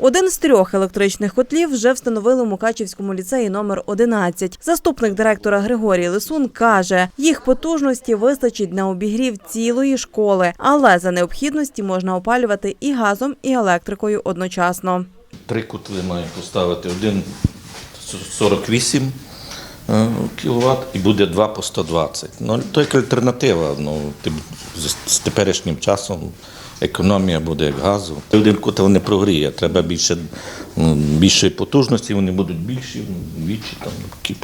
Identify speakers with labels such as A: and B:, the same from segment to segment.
A: Один з трьох електричних котлів вже встановили у Мукачівському ліцеї номер 11. Заступник директора Григорій Лисун каже, їх потужності вистачить на обігрів цілої школи, але за необхідності можна опалювати і газом, і електрикою одночасно.
B: Три котли має поставити. Один 48 кВт і буде два по 120. Ну, то як альтернатива. Ну, з теперішнім часом економія буде як газу. Один котел не прогріє, треба більше, більшої потужності, вони будуть більші, більші там,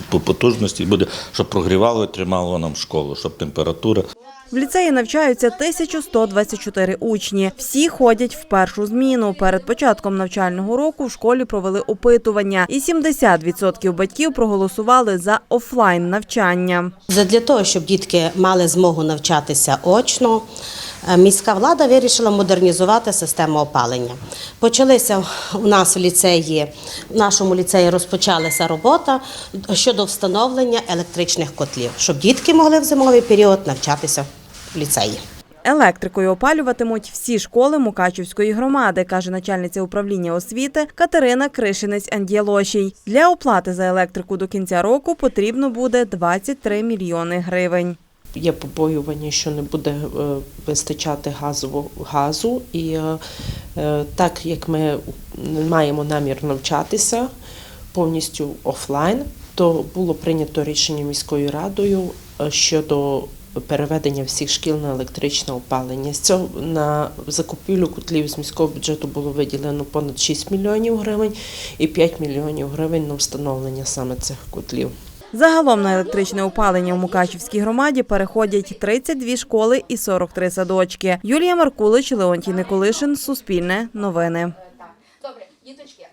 B: по потужності буде, щоб прогрівало і тримало нам школу, щоб температура.
A: В ліцеї навчаються 1124 учні. Всі ходять в першу зміну. Перед початком навчального року в школі провели опитування, і 70% батьків проголосували за офлайн навчання.
C: Для того, щоб дітки мали змогу навчатися очно, міська влада вирішила модернізувати систему опалення. Почалися у нас в ліцеї, в нашому ліцеї розпочалася робота щодо встановлення електричних котлів, щоб дітки могли в зимовий період навчатися в ліцеї.
A: Електрикою опалюватимуть всі школи Мукачівської громади, каже начальниця управління освіти Катерина Кришинець Андієлошій. Для оплати за електрику до кінця року потрібно буде 23 мільйони гривень.
D: Є побоювання, що не буде е, вистачати газового газу, і е, е, так як ми маємо намір навчатися повністю офлайн, то було прийнято рішення міською радою щодо переведення всіх шкіл на електричне опалення. З цього на закупівлю котлів з міського бюджету було виділено понад 6 мільйонів гривень і 5 мільйонів гривень на встановлення саме цих котлів.
A: Загалом на електричне опалення в Мукачівській громаді переходять 32 школи і 43 садочки. Юлія Маркулич, Леонтій Николишин, Суспільне, Новини.
E: Добре, діточки,